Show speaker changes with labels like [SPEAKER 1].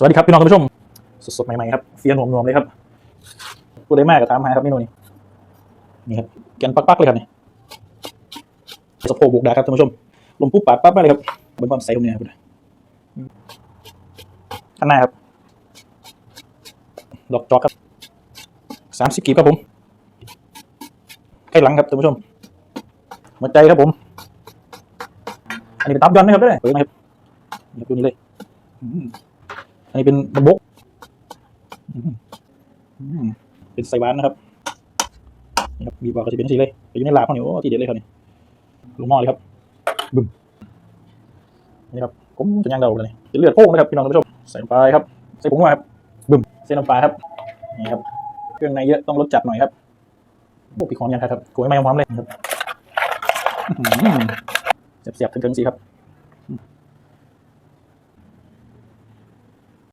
[SPEAKER 1] สวัสดีครับพี่น้องท่านผู้ชมสดๆใหม่ๆครับเฟียนหวมๆเลยครับผู้ใดมากก็ถามหาครับเมนูนี้นี่ครับแกนปักๆเลยครับนี่สะโพกบุกดาครับท่านผู้ชมลมปุ๊บปาดปั๊บมาเลยครับบนความใสตรงนี้ครับข้างหน้าครับ ดอกจอกครับสามสิบกีบครับผมใกล้หลังครับท่านผู้ชมหัวใจครับผม อันนี้เป็นตับยอนนะครับด้วยเปิดนะครับดูนี่เลย นนี้เป็นระบบอืมอืมเป็นไซวานนะครับนี่ครับบีบอกก็จะเป็นสีเลยไปอยู่ในลาบเขาเนี่ยโอ้ทีเด็ดเลยครับนี่ลงหม้อเลยครับบึ้มนี่ครับผมจะย่างเดาเลยเป็นเลือดโป่งนะครับพี่น้องท่านผู้ชมใส่ลงไปครับใส่ผงมาครับบึ้มใส่น้ำปลาครับนี่ครับเครื่องในเยอะต้องรสจัดหน่อยครับโอ้ปีกหอมยังครับโกยไม่หอมเลยครับเสียบๆถึงๆสีครับ